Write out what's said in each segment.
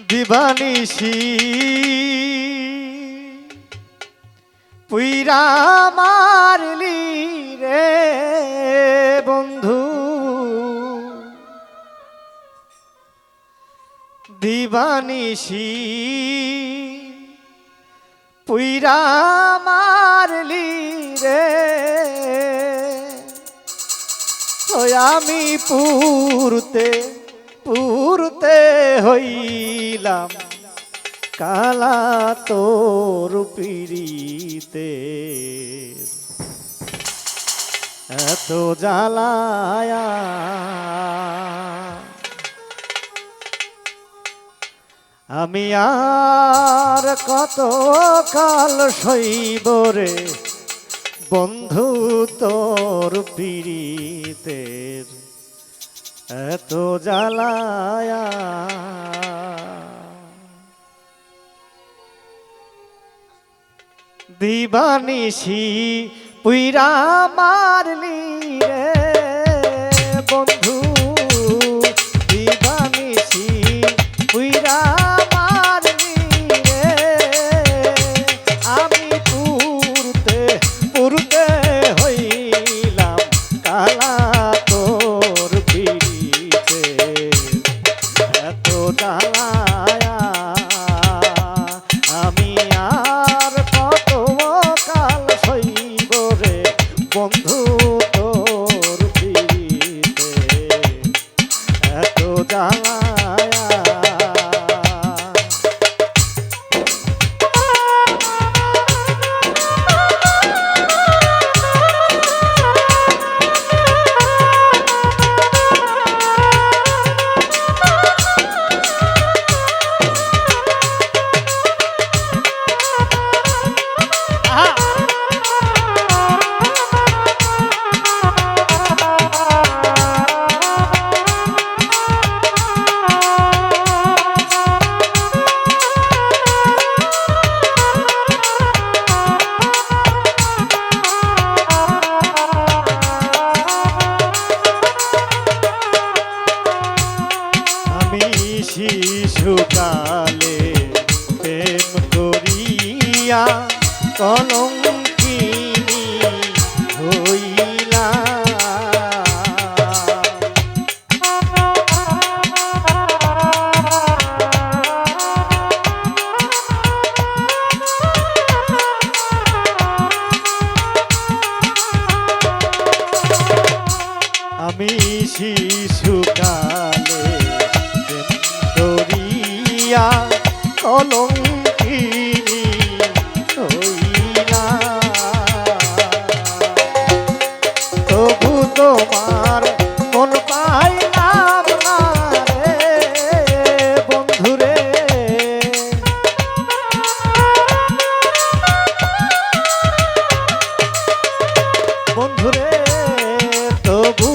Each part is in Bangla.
দিবানিশি। পুইরা মারলি রে বন্ধু। দিবানিশি। পুইরা মারলি রে। আমি পুরতে পুরতে হইলাম, কালা তোর পিড়িতে। এত জ্বালায়া আমি আর কত কাল সইব রে, বন্ধু তোর পীড়িতের এত জ্বালায়া। দিবানিসি পুইরা মারলি রে। এত কলঙ্কিনী হইলা তবু তোমার মন পাইলাম না রে বন্ধুরে। বন্ধুরে তবু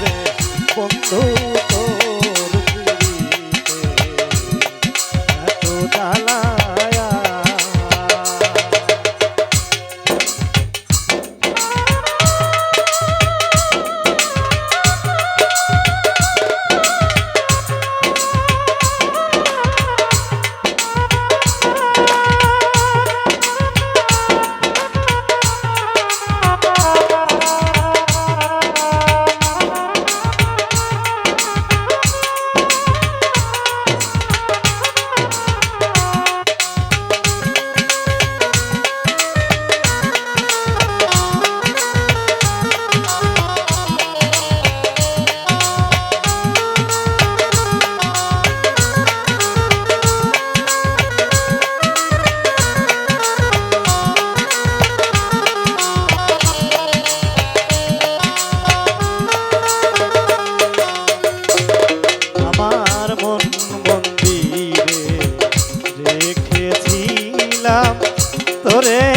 রে বন্ধু। রেখেছিলাম তোরে